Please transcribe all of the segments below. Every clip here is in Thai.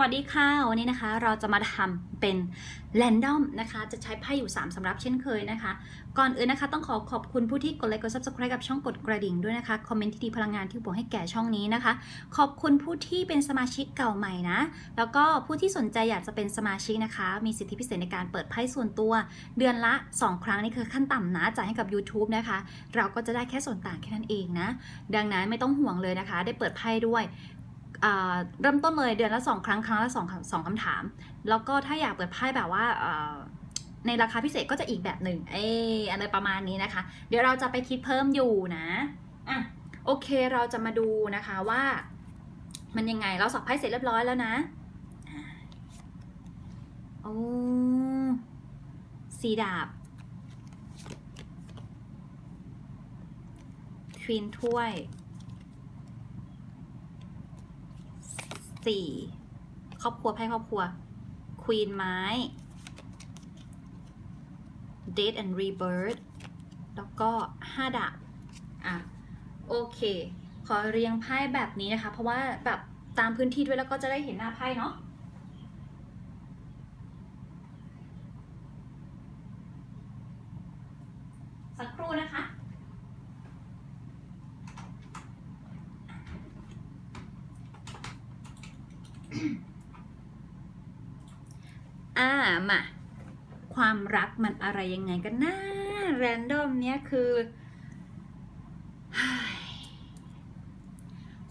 วัสดีค่ะ วันนี้นะคะเราจะมาทำเป็นแรนดอมนะคะ จะใช้ไพ่อยู่ 3สำรับเช่นเคยนะคะ ก่อนอื่นนะคะต้องขอขอบคุณผู้ที่กดไลค์กด subscribe กับช่องกดกระดิ่งด้วยนะคะ คอมเมนต์ที่ดีพลังงานที่บวกให้แก่ช่องนี้นะคะ ขอบคุณผู้ที่เป็นสมาชิกเก่าใหม่นะ แล้วก็ผู้ที่สนใจอยากจะเป็นสมาชิกนะคะ มีสิทธิพิเศษในการเปิดไพ่ส่วนตัว เดือนละ 2 ครั้งนี่คือขั้นต่ำนะจ่ายให้กับ YouTube นะคะ เราก็จะได้แค่ส่วนต่างแค่นั้นเองนะ ดังนั้นไม่ต้องห่วงเลยนะคะ ได้เปิดไพ่ด้วย เริ่มต้นเลยเดือนละสองครั้งครั้งละสองสองคำถาม แล้วก็ถ้าอยากเปิดไพ่แบบว่าในราคาพิเศษก็จะอีกแบบหนึ่งเอออะไรประมาณนี้นะคะ เดี๋ยวเราจะไปคิดเพิ่มอยู่นะอะโอเคเราจะมาดูนะคะว่า มันยังไงเราสับไพ่เสร็จเรียบร้อยแล้วนะอะโอ้สีดาบควีนถ้วย สี่ครอบครัวไพ่ครอบครัวควีนไม้ Date and Rebirth แล้วก็ห้าดาบอะโอเค ขอเรียงไพ่แบบนี้นะคะ เพราะว่าแบบตามพื้นที่ด้วยแล้วก็จะได้เห็นหน้าไพ่เนาะสักครู่นะคะ อ่ามาความรักมันอะไรยังไงกันนะแรนดอมเนี้ยคือ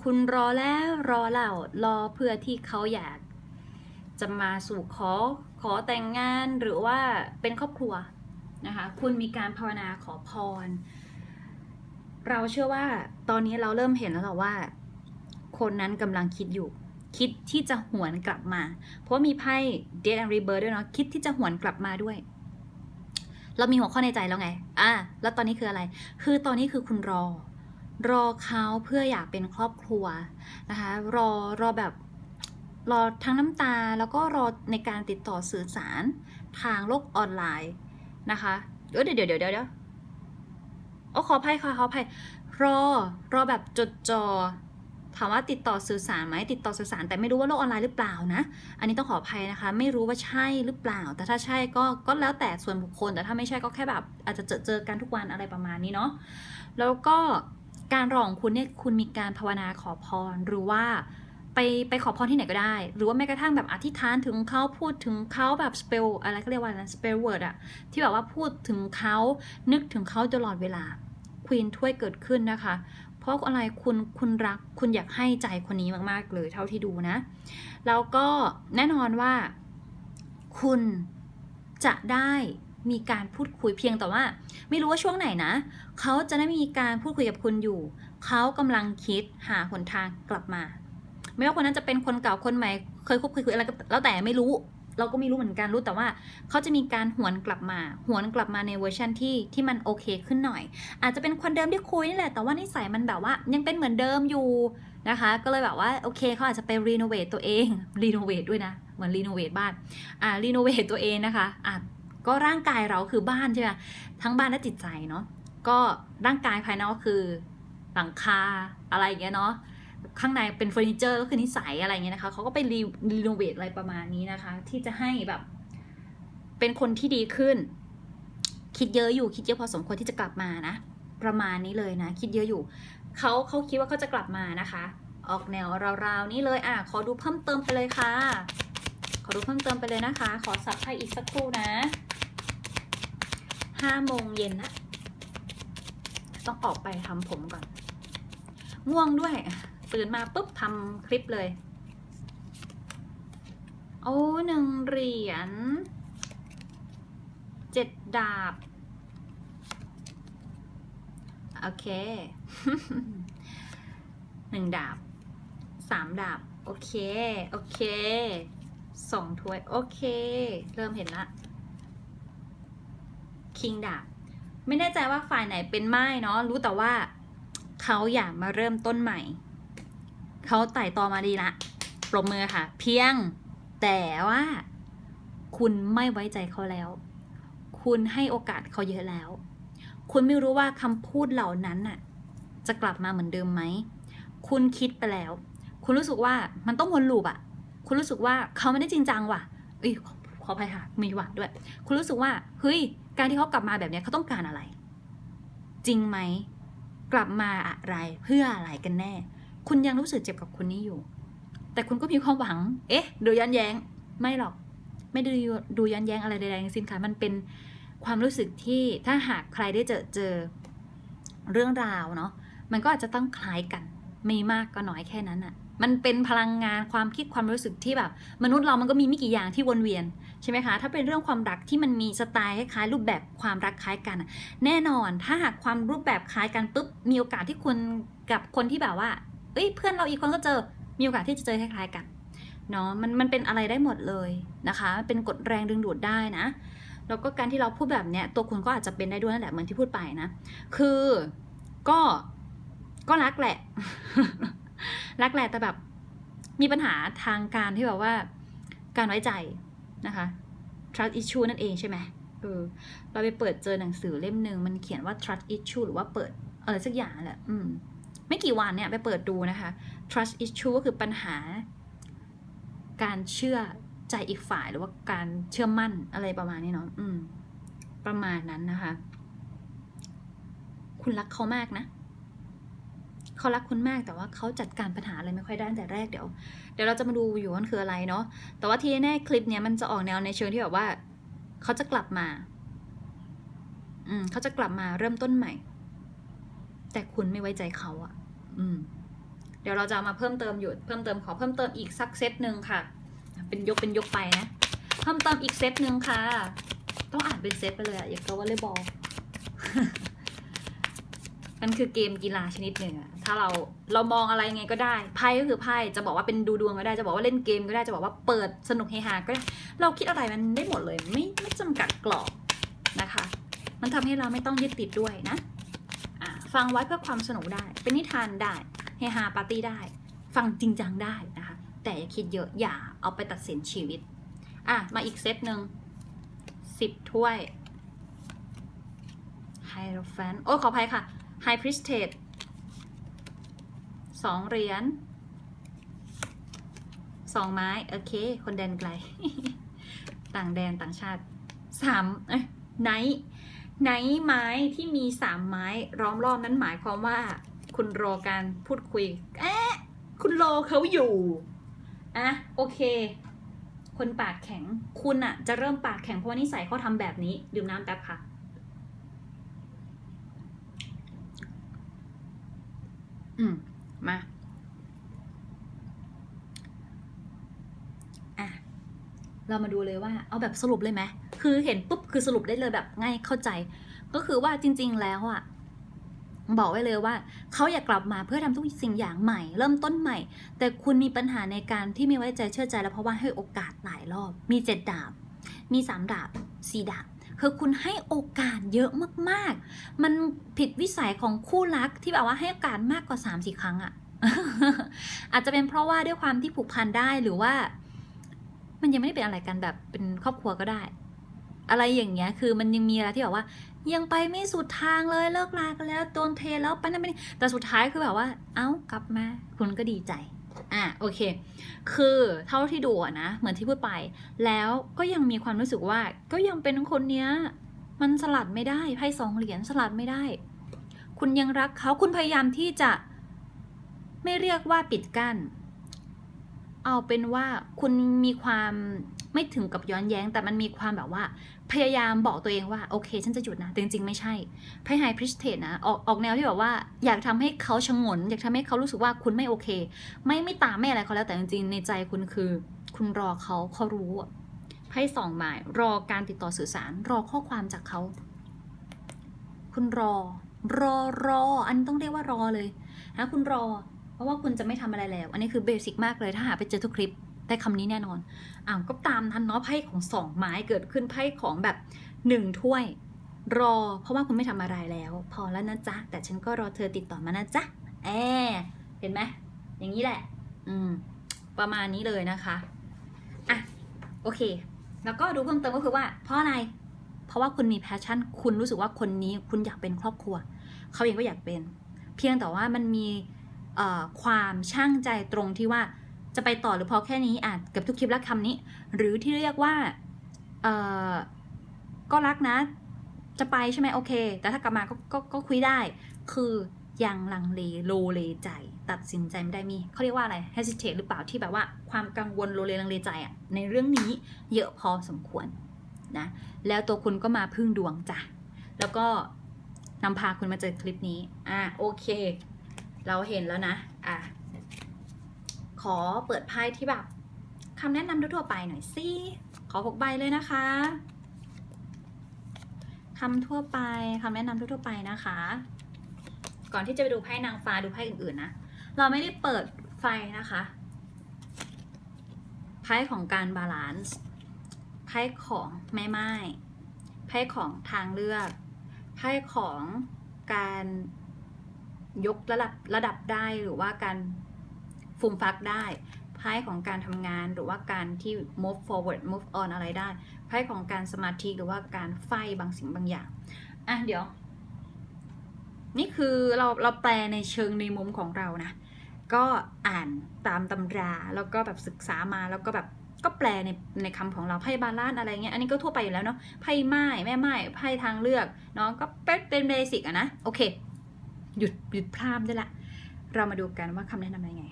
คุณรอแล้วรอเล่ารอเพื่อที่เขาอยาก จะมาสู่ขอขอแต่งงานหรือว่าเป็นครอบครัวนะคะคุณมีการภาวนาขอพร เราเชื่อว่าตอนนี้เราเริ่มเห็นแล้วหละว่า คนนั้นกำลังคิดอยู่ คิดที่จะหวนกลับมา เพราะมีไพ่ Dead and Rebirth ด้วยเนาะคิดที่จะหวนกลับมาด้วย เรามีหัวข้อในใจแล้วไง อะแล้วตอนนี้คืออะไร คือตอนนี้คือคุณรอ รอเขาเพื่ออยากเป็นครอบครัวนะคะ รอรอแบบรอทั้งน้ำตาแล้วก็รอในการติดต่อสื่อสารทางโลกออนไลน์นะคะเดี๋ยวเดี๋ยวเดี๋ยวเดี๋ยวเดี๋ยวโอ้ขออภัยค่ะขออภัยรอรอแบบจดจอ ถามว่าติดต่อสื่อสารไหมติดต่อสื่อสาร แต่ไม่รู้ว่าโลกออนไลน์หรือเปล่านะ อันนี้ต้องขออภัยนะคะ ไม่รู้ว่าใช่หรือเปล่า แต่ถ้าใช่ก็ก็แล้วแต่ส่วนบุคคล แต่ถ้าไม่ใช่ก็แค่แบบอาจจะเจอเจอกันทุกวันอะไรประมาณนี้เนาะแล้วก็การรอของคุณเนี่ยคุณมีการภาวนาขอพรหรือว่าไปไปขอพรที่ไหนก็ได้ หรือว่าแม้กระทั่งแบบอธิษฐานถึงเขาพูดถึงเขาแบบสเปลอะไรก็เรียกว่าอะสเปลเวิร์ดอะที่แบบว่าพูดถึงเขานึกถึงเขาตลอดเวลาควีนถ้วยเกิดขึ้นนะคะ เพราะอะไรคุณคุณรักคุณอยากให้ใจคนนี้มากๆเลยเท่าที่ดูนะ แล้วก็แน่นอนว่า คุณจะได้มีการพูดคุยเพียงแต่ว่า ไม่รู้ว่าช่วงไหนนะ เขาจะได้มีการพูดคุยกับคุณอยู่ เขากำลังคิดหาหนทางกลับมา ไม่ว่าคนนั้นจะเป็นคนเก่าคนใหม่ เคยคบเคยคุยอะไรก็แล้วแต่ไม่รู้ เราก็ไม่รู้เหมือนกันรู้แต่ว่าเขาจะมีการหวนกลับมาหวนกลับมาในเวอร์ชันที่ที่มันโอเคขึ้นหน่อย อาจจะเป็นคนเดิมที่คุยนี่แหละแต่ว่านิสัยมันแบบว่ายังเป็นเหมือนเดิมอยู่นะคะ ก็เลยแบบว่าโอเคเขาอาจจะไปรีโนเวทตัวเองรีโนเวทด้วยนะเหมือนรีโนเวทบ้านอ่ารีโนเวทตัวเองนะคะอะก็ร่างกายเราคือบ้านใช่ไหมทั้งบ้านและจิตใจเนาะก็ร่างกายภายนอกคือหลังคาอะไรอย่างเงี้ยเนาะ ข้างในเป็นเฟอร์นิเจอร์ก็คือนิสัยอะไรเงี้ยนะคะเขาก็ไปรีรีโนเวทอะไรประมาณนี้นะคะ ที่จะให้แบบ เป็นคนที่ดีขึ้น คิดเยอะอยู่คิดเยอะพอสมควรที่จะกลับมานะ ประมาณนี้เลยนะ คิดเยอะอยู่เขาเขาคิดว่าเขาจะกลับมานะคะ ออกแนวราวๆนี้เลยอะขอดูเพิ่มเติมไปเลยค่ะ ขอดูเพิ่มเติมไปเลยนะคะ ขอสับไพ่อีกสักครู่นะห้าโมงเย็นนะต้องออกไปทำผมก่อน ง่วงด้วย ตื่นมาปุ๊บทำคลิปเลย โอ้หนึ่งเหรียญเจ็ดดาบ โอเคหนึ่งดาบสามดาบ โอเค โอเคสองถ้วย โอเค เริ่มเห็นละ คิงดาบ ไม่แน่ใจว่าฝ่ายไหนเป็นไม้เนาะรู้แต่ว่าเขาอยากมาเริ่มต้นใหม่ เขาไต่ตอมาดีละปรบมือค่ะ เพียงแต่ว่า คุณไม่ไว้ใจเขาแล้ว คุณให้โอกาสเขาเยอะแล้ว คุณไม่รู้ว่าคำพูดเหล่านั้นน่ะ จะกลับมาเหมือนเดิมไหม คุณคิดไปแล้ว คุณรู้สึกว่ามันต้องวนลูปอะคุณรู้สึกว่าเขาไม่ได้จริงจังว่ะเอ้ยขออภัยค่ะ มีหว่ะด้วย คุณรู้สึกว่า เฮ้ย การที่เขากลับมาแบบเนี้ยเขาต้องการอะไร จริงไหม กลับมาอะไร เพื่ออะไรกันแน่ คุณยังรู้สึกเจ็บกับคนนี้อยู่ แต่คุณก็มีความหวัง เอ๊ะ ดูย้อนแย้ง ไม่หรอก ไม่ดูดูย้อนแย้งอะไรใดๆทั้งสิ้นค่ะ มันเป็นความรู้สึกที่ถ้าหากใครได้เจอเจอเรื่องราวเนาะ มันก็อาจจะต้องคล้ายกัน ไม่มากก็น้อยแค่นั้นอะมันเป็นพลังงานความคิดความรู้สึกที่แบบ มนุษย์เรามันก็มีไม่กี่อย่างที่วนเวียนใช่ไหมคะ ถ้าเป็นเรื่องความรักที่มันมีสไตล์คล้ายรูปแบบความรักคล้ายกันอะแน่นอนถ้าหากความรูปแบบคล้ายกันปุ๊บมีโอกาสที่คุณกับคนที่แบบว่า เอ้ยเพื่อนเราอีกคนก็เจอ มีโอกาสที่จะเจอคล้ายๆกันเนาะมันมันเป็นอะไรได้หมดเลยนะคะเป็นกฎแรงดึงดูดได้นะแล้วก็การที่เราพูดแบบเนี้ยตัวคุณก็อาจจะเป็นได้ด้วยนั่นแหละเหมือนที่พูดไปนะคือก็ก็รักแหละ รักแหละแต่แบบมีปัญหาทางการที่แบบว่า การไว้ใจนะคะ trust issue นั่นเองใช่ไหมเออเราไปเปิดเจอหนังสือเล่มหนึ่งมันเขียนว่า trust issue หรือว่าเปิดอะไรสักอย่างแหละ อืม ไม่กี่วันเนี่ยไปเปิดดูนะคะ trust issue ก็คือปัญหา การเชื่อใจอีกฝ่ายหรือว่าการเชื่อมั่นอะไรประมาณนี้เนาะอืม ประมาณนั้นนะคะ คุณรักเขามากนะเขารักคุณมากแต่ว่าเขาจัดการปัญหาอะไรไม่ค่อยได้ตั้งแต่แรกเดี๋ยว เดี๋ยวเราจะมาดูอยู่ว่ามันคืออะไรเนาะแต่ว่าทีแน่คลิปเนี้ยมันจะออกแนวในเชิงที่แบบว่า เขาจะกลับมา อืมเขาจะกลับมาเริ่มต้นใหม่ แต่คุณไม่ไว้ใจเขาอะอืม เดี๋ยวเราจะมาเพิ่มเติมอยู่เพิ่มเติมขอเพิ่มเติมอีกสักเซตหนึ่งค่ะ เป็นยกเป็นยกไปนะ เพิ่มเติมอีกเซตหนึ่งค่ะ ต้องอ่านเป็นเซตไปเลยอะอย่างกับวอลเลย์บอลมันคือเกมกีฬาชนิดหนึ่งอะถ้าเราเรามองอะไรไงก็ได้ ไพ่ก็คือไพ่ จะบอกว่าเป็นดูดวงก็ได้ จะบอกว่าเล่นเกมก็ได้ จะบอกว่าเปิดสนุกเฮฮาก็ได้ เราคิดอะไรมันได้หมดเลย ไม่ไม่จำกัดกรอบนะคะ มันทำให้เราไม่ต้องยึดติดด้วยนะ ฟังไว้เพื่อความสนุกได้ เป็นนิทานได้เฮฮาปาร์ตี้ได้ ฟังจริงจังได้นะคะ แต่อย่าคิดเยอะอย่าเอาไปตัดสินชีวิต อะ มาอีกเซตหนึ่งสิบถ้วยไฮโรแฟนโอ้ขออภัยค่ะไฮพริสเทสสองเหรียญสองไม้ โอเค คนแดนไกล ต่างแดนต่างชาติสามเอ้ยไนท์ ไนไม้ที่มีสามไม้ล้อมรอบนั้นหมายความว่า คุณรอการพูดคุยเอ๊ะคุณรอเขาอยู่อะโอเค คนปากแข็งคุณอะจะเริ่มปากแข็งเพราะว่านิสัยเขาทำแบบนี้ ดื่มน้ำแป๊บค่ะอืมมาอะเรามาดูเลยว่า เอาแบบสรุปเลยไหม คือเห็นปุ๊บคือสรุปได้เลยแบบง่ายเข้าใจ ก็คือว่าจริง ๆ แล้วอะบอกไว้เลยว่าเขาอยากกลับมาเพื่อทำทุกสิ่งอย่างใหม่ เริ่มต้นใหม่ แต่คุณมีปัญหาในการที่ไม่ไว้ใจเชื่อใจแล้วเพราะว่าให้โอกาสหลายรอบ มีเจ็ดดาบ มีสามดาบสี่ดาบคือคุณให้โอกาสเยอะมากๆ มันผิดวิสัยของคู่รักที่แบบว่าให้โอกาสมากกว่าสามสี่ครั้งอะอาจจะเป็นเพราะว่าด้วยความที่ผูกพันได้หรือว่า มันยังไม่ได้เป็นอะไรกันแบบเป็นครอบครัวก็ได้ อะไรอย่างเงี้ย คือมันยังมีอะไรที่แบบว่า ยังไปไม่สุดทางเลยเลิกลากันแล้วโดนเทแล้วไปนั่นไปนี่แต่สุดท้ายคือแบบว่า เอ้ากลับมา คุณก็ดีใจ อะโอเค คือเท่าที่ดูนะเหมือนที่พูดไป แล้วก็ยังมีความรู้สึกว่า ก็ยังเป็นคนเนี้ย มันสลัดไม่ได้ไพ่สองเหรียญสลัดไม่ได้ คุณยังรักเขาคุณพยายามที่จะ ไม่เรียกว่าปิดกั้น เอาเป็นว่าคุณมีความ ไม่ถึงกับย้อนแย้ง แต่มันมีความแบบว่า พยายามบอกตัวเองว่าโอเค ฉันจะหยุดนะแต่จริงๆ ไม่ใช่ไพ่ไฮพริสเทนนะ ออกออกแนวที่แบบว่า อยากทำให้เขาชงน อยากทำให้เขารู้สึกว่าคุณไม่โอเค ไม่ไม่ตามไม่อะไรเขาแล้วแต่จริงๆ ในใจคุณคือ คุณรอเขาเขารู้อะไพ่สองหมายรอการติดต่อสื่อสารรอข้อความจากเขา คุณรอ รอรอ อันต้องเรียกว่ารอเลยนะคุณรอ เพราะว่าคุณจะไม่ทำอะไรแล้ว อันนี้คือเบสิกมากเลยถ้าหาไปเจอทุกคลิป ได้คำนี้แน่นอนอ่าก็ตามทันเนาะไพ่ของสองไม้เกิดขึ้นไพ่ของแบบหนึ่งถ้วย รอ เพราะว่าคุณไม่ทำอะไรแล้ว พอแล้วนะจ๊ะ แต่ฉันก็รอเธอติดต่อมานะจ๊ะแอเห็นไหมอย่างนี้แหละ อืม ประมาณนี้เลยนะคะอะโอเค แล้วก็ดูเพิ่มเติมก็คือว่า เพราะอะไร เพราะว่าคุณมีแพชชั่น คุณรู้สึกว่าคนนี้คุณอยากเป็นครอบครัว เขาเองก็อยากเป็น เพียงแต่ว่ามันมีความช่างใจตรงที่ว่า จะไปต่อหรือพอแค่นี้อะเกือบทุกคลิปแล้วคำนี้ หรือที่เรียกว่าเออก็รักนะ จะไปใช่ไหมโอเค แต่ถ้ากลับมาก็ก็ก็คุยได้ คือยังลังเลโลเลใจ ตัดสินใจไม่ได้มีเขาเรียกว่าอะไร hesitate หรือเปล่าที่แบบว่าความกังวลโลเลลังเลใจอะในเรื่องนี้เยอะพอสมควรนะแล้วตัวคุณก็มาพึ่งดวงจ้ะแล้วก็นำพาคุณมาเจอคลิปนี้อะโอเค เราเห็นแล้วนะอะ ขอเปิดไพ่ที่แบบคำแนะนำทั่วไปหน่อยสิขอหกใบเลยนะคะคำทั่วไปคำแนะนำทั่วไปนะคะ ก่อนที่จะไปดูไพ่นางฟ้าดูไพ่อื่นๆนะเราไม่ได้เปิดไฟนะคะไพ่ของการบาลานซ์ไพ่ของแม่ไม้ไพ่ของทางเลือกไพ่ของการยกระดับระดับได้หรือว่าการ ฟูมฟักได้ไพ่ของการทำงานหรือว่าการที่ move forward move on อะไรได้ไพ่ของการสมาธิหรือว่าการไฟบางสิ่งบางอย่างอะเดี๋ยว นี่คือเราเราแปลในเชิงในมุมของเรานะ ก็อ่านตามตำราแล้วก็แบบศึกษามาแล้วก็แบบก็แปลในในคำของเราไพ่บาลานอะไรเงี้ยอันนี้ก็ทั่วไปอยู่แล้วเนาะไพ่ไม้แม่ไม้ไพ่ทางเลือกเนาะก็เป็นเป็นเบสิกอะนะโอเค หยุดหยุดพรามได้ละ เรามาดูกันว่าคำแนะนำยังไง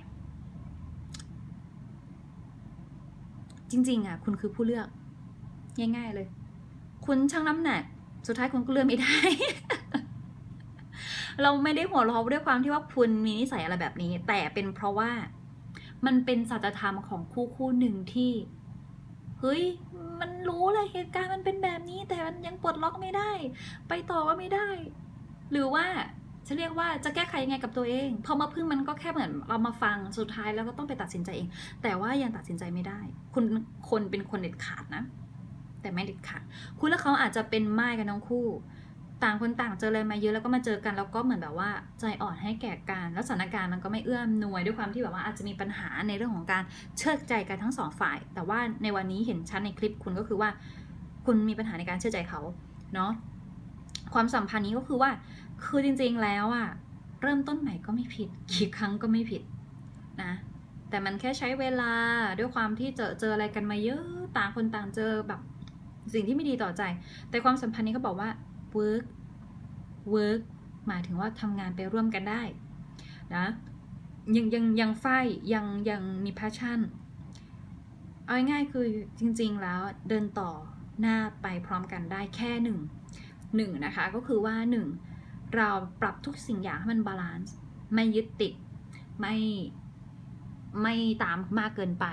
จริง ๆ อะ คุณคือผู้เลือก ง่ายๆเลย คุณชั่งน้ำหนัก สุดท้ายคุณก็เลือกไม่ได้ เราไม่ได้หัวเราะด้วยความที่ว่าคุณมีนิสัยอะไรแบบนี้ แต่เป็นเพราะว่ามันเป็นสัจธรรมของคู่คู่หนึ่งที่เฮ้ย มันรู้เลยเหตุการณ์มันเป็นแบบนี้ แต่มันยังปลดล็อกไม่ได้ ไปต่อก็ไม่ได้ หรือว่า จะเรียกว่าจะแก้ไขยังไงกับตัวเองพอมาพึ่งมันก็แค่เหมือนเรามาฟังสุดท้ายแล้วก็ต้องไปตัดสินใจเอง แต่ว่ายังตัดสินใจไม่ได้ คุณคนเป็นคนเด็ดขาดนะ แต่ไม่เด็ดขาดคุณและเขาอาจจะเป็นไม้กันทั้งคู่ ต่างคนต่างเจออะไรมาเยอะแล้วก็มาเจอกันแล้วก็เหมือนแบบว่าใจอ่อนให้แก่กันแล้วสถานการณ์มันก็ไม่เอื้อมหน่วยด้วยความที่แบบว่าอาจจะมีปัญหาในเรื่องของการเชื่อใจกันทั้งสองฝ่าย แต่ว่าในวันนี้เห็นชัดในคลิปคุณก็คือว่า คุณมีปัญหาในการเชื่อใจเขาเนาะความสัมพันธ์นี้ก็คือว่า คือจริงๆแล้วอะเริ่มต้นใหม่ก็ไม่ผิด กี่ครั้งก็ไม่ผิดนะ แต่มันแค่ใช้เวลาด้วยความที่เจอเจออะไรกันมาเยอะต่างคนต่างเจอแบบสิ่งที่ไม่ดีต่อใจ แต่ความสัมพันธ์นี้ก็บอกว่า work work หมายถึงว่าทำงานไปร่วมกันได้นะยังยังยังไฟยังยังมี passion เอาง่ายๆคือจริงๆแล้วเดินต่อหน้าไปพร้อมกันได้แค่หนึ่งหนึ่งนะคะก็คือว่าหนึ่ง เราปรับทุกสิ่งอย่างให้มันบาลานซ์ไม่ยึดติดไม่ไม่ตามมากเกินไป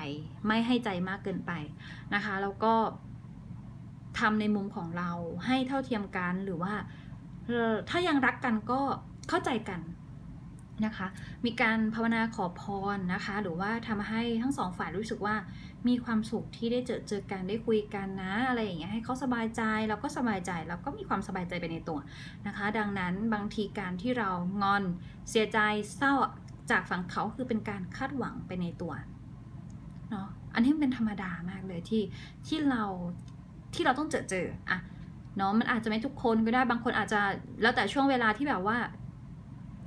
ไม่ให้ใจมากเกินไปนะคะแล้วก็ทำในมุมของเราให้เท่าเทียมกันหรือว่าถ้ายังรักกันก็เข้าใจกัน นะคะ มีการภาวนาขอพรนะคะ หรือว่าทำให้ทั้งสองฝ่ายรู้สึกว่ามีความสุขที่ได้เจอเจอกันได้คุยกันนะอะไรอย่างเงี้ยให้เขาสบายใจเราก็สบายใจแล้วก็มีความสบายใจไปในตัวนะคะ ดังนั้นบางทีการที่เรางอนเสียใจเศร้าจากฝั่งเขาคือเป็นการคาดหวังไปในตัวเนาะอันนี้เป็นธรรมดามากเลยที่ที่เราที่เราต้องเจอเจออะเนาะมันอาจจะไม่ทุกคนก็ได้บางคนอาจจะแล้วแต่ช่วงเวลาที่แบบว่า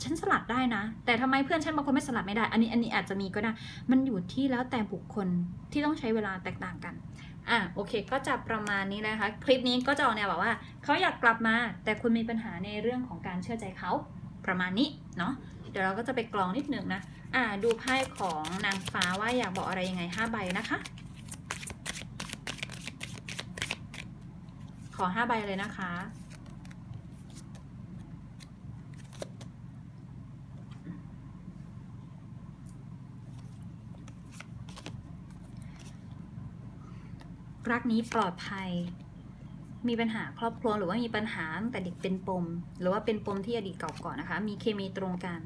ฉันสลัดได้นะ แต่ทำไมเพื่อนฉันบางคนไม่สลัดไม่ได้ อันนี้อันนี้อาจจะมีก็ได้ มันอยู่ที่แล้วแต่บุคคลที่ต้องใช้เวลาแตกต่างกันอะโอเค ก็จะประมาณนี้นะคะ คลิปนี้ก็จะออกแนวแบบว่า เขาอยากกลับมา แต่คุณมีปัญหาในเรื่องของการเชื่อใจเขาประมาณนี้เนาะเดี๋ยวเราก็จะไปกรองนิดนึงนะอ่าดูไพ่ของนางฟ้าว่าอยากบอกอะไรยังไงห้าใบนะคะ ขอห้าใบเลยนะคะ รักนี้ปลอดภัย มีปัญหาครอบครัวหรือว่ามีปัญหาตั้งแต่เด็กเป็นปม หรือว่าเป็นปมที่อดีตเก่าก่อนนะคะ มีเคมีตรงกัน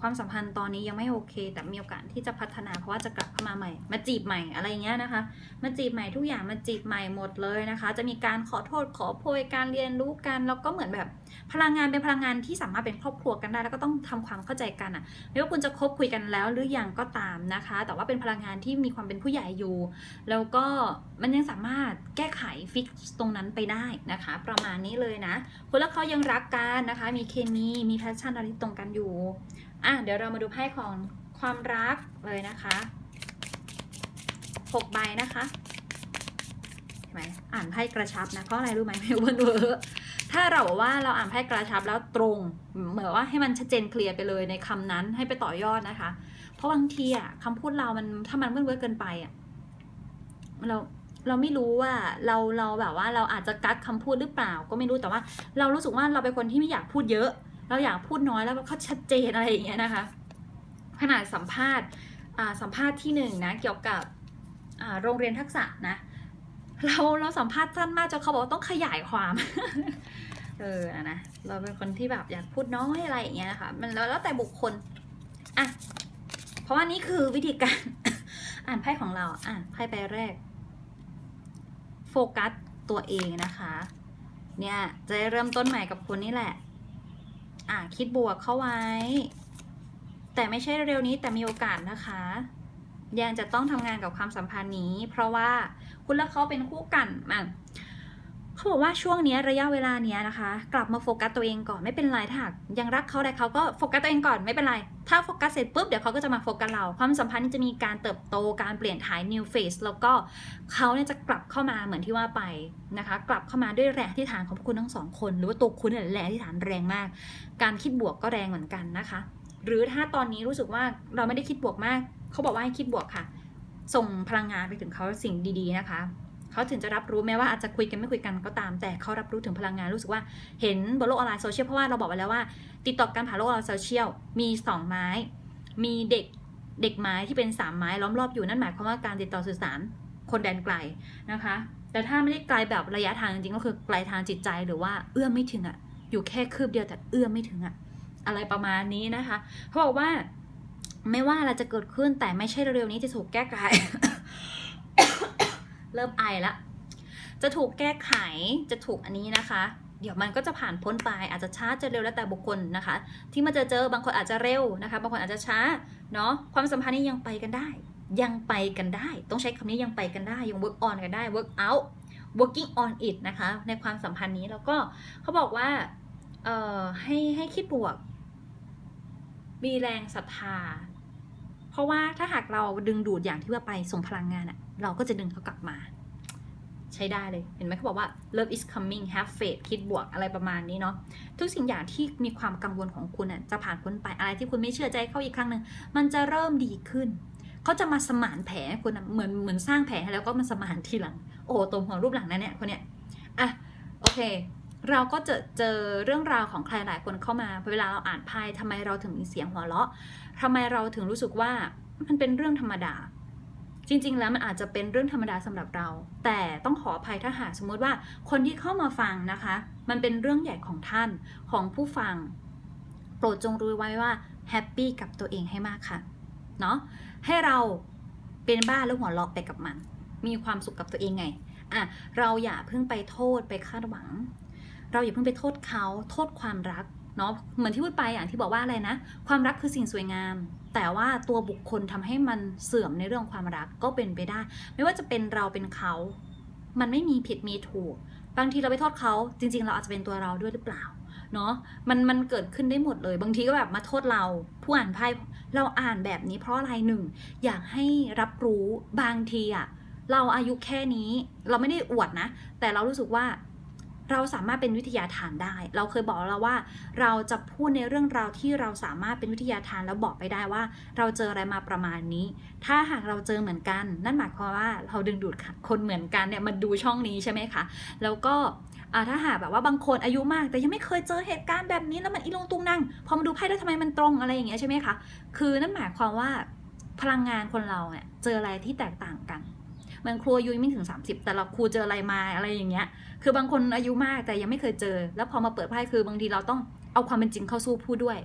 ความสัมพันธ์ตอนนี้ยังไม่โอเค แต่มีโอกาสที่จะพัฒนาเพราะว่าจะกลับเข้ามาใหม่ มาจีบใหม่อะไรอย่างเงี้ยนะคะ มาจีบใหม่ทุกอย่างมาจีบใหม่หมดเลยนะคะ จะมีการขอโทษขอโพยการเรียนรู้กันแล้วก็เหมือนแบบพลังงานเป็นพลังงานที่สามารถเป็นครอบครัวกันได้ แล้วก็ต้องทำความเข้าใจกันอะไม่ว่าคุณจะคบคุยกันแล้วหรือยังก็ตามนะคะ แต่ว่าเป็นพลังงานที่มีความเป็นผู้ใหญ่อยู่ แล้วก็มันยังสามารถแก้ไขฟิกตรงนั้นไปได้นะคะ ประมาณนี้เลยนะคุณและเขายังรักกันนะคะ มีเคมีมีแพชชั่นอะไรตรงกันอยู่ อะเดี๋ยวเรามาดูไพ่ของความรักเลยนะคะหกใบนะคะเห็นไหมอ่านไพ่กระชับนะเพราะอะไรรู้ไหมไม่วนเวอร์ถ้าเราบอกว่าเราอ่านไพ่กระชับแล้วตรงเหมือนว่าให้มันชัดเจนเคลียร์ไปเลยในคำนั้นให้ไปต่อยอดนะคะ เพราะบางทีอะคำพูดเรามันถ้ามันเว่นเวอร์เกินไปอะเราเราไม่รู้ว่าเราเราแบบว่าเราอาจจะกัดคำพูดหรือเปล่าก็ไม่รู้แต่ว่า เรารู้สึกว่าเราเป็นคนที่ไม่อยากพูดเยอะ เราอยากพูดน้อยแล้วก็ชัดเจนอะไรอย่างเงี้ยนะคะ ขนาดสัมภาษณ์สัมภาษณ์ที่หนึ่งนะเกี่ยวกับโรงเรียนทักษะนะเราเราสัมภาษณ์สั้นมากจนเขาบอกต้องขยายความ เออนะนะเราเป็นคนที่แบบอยากพูดน้อยอะไรอย่างเงี้ยนะคะมันแล้วแต่บุคคลอะเพราะว่านี่คือวิธีการ อ่านไพ่ของเราอ่านไพ่ใบแรก โฟกัสตัวเองนะคะ เนี่ยจะเริ่มต้นใหม่กับคนนี่แหละ อ่าคิดบวกเข้าไว้ แต่ไม่ใช่เร็วนี้แต่มีโอกาสนะคะ ยังจะต้องทำงานกับความสัมพันธ์นี้ เพราะว่าคุณและเขาเป็นคู่กันอะ เขาบอกว่าช่วงนี้ระยะเวลาเนี้ยนะคะ กลับมาโฟกัสตัวเองก่อนไม่เป็นไรถ้าหากยังรักเขาแต่เขาก็โฟกัสตัวเองก่อนไม่เป็นไร ถ้าโฟกัสเสร็จปุ๊บเดี๋ยวเขาก็จะมาโฟกัสเรา ความสัมพันธ์จะมีการเติบโตการเปลี่ยนถ่าย new phase แล้วก็เขาเนี่ยจะกลับเข้ามาเหมือนที่ว่าไปนะคะ กลับเข้ามาด้วยแรงที่ฐานของคุณทั้งสองคน หรือว่าตัวคุณเนี่ยแรงที่ฐานแรงมาก การคิดบวกก็แรงเหมือนกันนะคะ หรือถ้าตอนนี้รู้สึกว่าเราไม่ได้คิดบวกมาก เขาบอกว่าให้คิดบวกค่ะ ส่งพลังงานไปถึงเขาสิ่งดี ๆ นะคะ เขาถึงจะรับรู้แม้ว่าอาจจะคุยกันไม่คุยกันก็ตาม แต่เขารับรู้ถึงพลังงานรู้สึกว่าเห็นบนโลกออนไลน์โซเชียลเพราะว่าเราบอกไว้แล้วว่า ติดต่อการผ่านโลกออนไลน์โซเชียลมีสองไม้ มีเด็กเด็กไม้ที่เป็นสามไม้ล้อมรอบอยู่นั่นหมายความว่าการติดต่อสื่อสารคนแดนไกลนะคะ แต่ถ้าไม่ได้ไกลแบบระยะทางจริงๆก็คือไกลทางจิตใจหรือว่าเอื้อมไม่ถึงอะอยู่แค่คืบเดียวแต่เอื้อมไม่ถึงอะอะไรประมาณนี้นะคะเขาบอกว่าไม่ว่าอะไรจะเกิดขึ้นแต่ไม่ใช่เร็วๆนี้จะถูกแก้ไข เริ่มไอละ จะถูกแก้ไขจะถูกอันนี้นะคะ เดี๋ยวมันก็จะผ่านพ้นไปอาจจะช้าจะเร็วแล้วแต่บุคคลนะคะ ที่มาเจอเจอบางคนอาจจะเร็วนะคะ บางคนอาจจะช้าเนาะความสัมพันธ์นี้ยังไปกันได้ ยังไปกันได้ ต้องใช้คำนี้ยังไปกันได้ยัง work on กันได้ work out working on it นะคะ ในความสัมพันธ์นี้แล้วก็เขาบอกว่าเอ่อให้ให้คิดบวก มีแรงศรัทธา เพราะว่าถ้าหากเราดึงดูดอย่างที่ว่าไปส่งพลังงานอะ เราก็จะดึงเขากลับมา ใช้ได้เลยเห็นไหมเขาบอกว่า love is coming have faith คิดบวกอะไรประมาณนี้เนาะทุกสิ่งอย่างที่มีความกังวลของคุณอะจะผ่านพ้นไปอะไรที่คุณไม่เชื่อใจเขาอีกครั้งหนึ่งมันจะเริ่มดีขึ้นเขาจะมาสมานแผลให้คุณเหมือนเหมือนสร้างแผลแล้วก็มาสมานทีหลัง โอ้โหตัวหัวรูปหลังนะเนี่ยคนเนี้ยอะโอเค เราก็จะเจอเรื่องราวของใครหลายคนเข้ามาเวลาเราอ่านไพ่ทำไมเราถึงมีเสียงหัวเราะทำไมเราถึงรู้สึกว่ามันเป็นเรื่องธรรมดา จริง ๆ แล้วมันอาจจะเป็นเรื่องธรรมดาสำหรับเรา แต่ต้องขออภัยถ้าหากสมมติว่าคนที่เข้ามาฟังนะคะ มันเป็นเรื่องใหญ่ของท่านของผู้ฟัง โปรดจงรู้ไว้ว่าแฮปปี้กับตัวเองให้มากค่ะเนาะให้เราเป็นบ้าแล้วหัวเราะไปกับมัน มีความสุขกับตัวเองไงอะเราอย่าเพิ่งไปโทษไปคาดหวัง เราอย่าเพิ่งไปโทษเขา โทษความรัก เนาะเหมือนที่พูดไปอย่างที่บอกว่าอะไรนะ ความรักคือสิ่งสวยงาม แต่ว่าตัวบุคคลทำให้มันเสื่อมในเรื่องความรักก็เป็นไปได้ ไม่ว่าจะเป็นเราเป็นเขา มันไม่มีผิดมีถูก บางทีเราไปโทษเขาจริง ๆ เราอาจจะเป็นตัวเราด้วยหรือเปล่าเนาะมันมันเกิดขึ้นได้หมดเลย บางทีก็แบบมาโทษเราผู้อ่านไพ่เราอ่านแบบนี้เพราะอะไรหนึ่งอยากให้รับรู้บางทีอะเราอายุแค่นี้ เราไม่ได้อวดนะ แต่เรารู้สึกว่า เราสามารถเป็นวิทยาทานได้ เราเคยบอกแล้วว่า เราจะพูดในเรื่องราวที่เราสามารถเป็นวิทยาทานแล้วบอกไปได้ว่า เราเจออะไรมาประมาณนี้ ถ้าหากเราเจอเหมือนกัน นั่นหมายความว่าเราดึงดูดคนเหมือนกันเนี่ยมาดูช่องนี้ใช่ไหมคะ แล้วก็ถ้าหากแบบว่าบางคนอายุมาก แต่ยังไม่เคยเจอเหตุการณ์แบบนี้แล้วมันอีลงตุงนั่งพอมาดูไพ่แล้วทำไมมันตรงอะไรอย่างเงี้ยใช่ไหมคะ คือนั่นหมายความว่าพลังงานคนเราเนี่ยเจออะไรที่แตกต่างกัน เหมือนครูอายุยังไม่ถึง 30 แต่เราครูเจออะไรมาอะไรอย่างเงี้ย คือบางคนอายุมากแต่ยังไม่เคยเจอ แล้วพอมาเปิดไพ่คือบางทีเราต้องเอาความเป็นจริงเข้าสู้พูดด้วย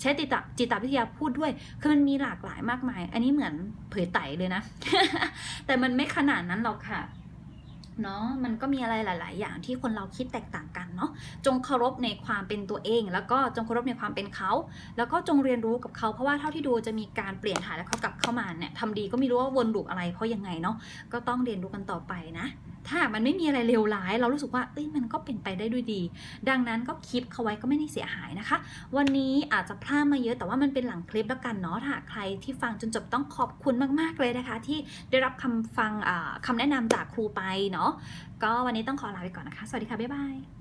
ใช้จิตจิตวิทยาพูดด้วย คือมันมีหลากหลายมากมาย อันนี้เหมือนเผยไตเลยนะ แต่มันไม่ขนาดนั้นหรอกค่ะ เนาะมันก็มีอะไรหลาย ๆ อย่างที่คนเราคิดแตกต่างกันเนาะจงเคารพในความเป็นตัวเอง แล้วก็จงเคารพในความเป็นเขา แล้วก็จงเรียนรู้กับเขา เพราะว่าเท่าที่ดูจะมีการเปลี่ยนถ่ายแล้วเขากลับเข้ามาเนี่ยทำดีก็ไม่รู้ว่าวนลูปอะไรเพราะยังไงเนาะก็ต้องเรียนรู้กันต่อไปนะ ถ้ามันไม่มีอะไรเลวร้าย เรารู้สึกว่าเอ้ยมันก็เป็นไปได้ด้วยดี ดังนั้นก็คลิปเขาไว้ก็ไม่ได้เสียหายนะคะ วันนี้อาจจะพลาดมาเยอะแต่ว่ามันเป็นหลังคลิปแล้วกันเนาะถ้าใครที่ฟังจนจบต้องขอบคุณมาก ๆ เลยนะคะ ที่ได้รับคำฟังอ่าคำแนะนำจากครูไปเนาะก็วันนี้ต้องขอลาไปก่อนนะคะ สวัสดีค่ะ บ๊ายบาย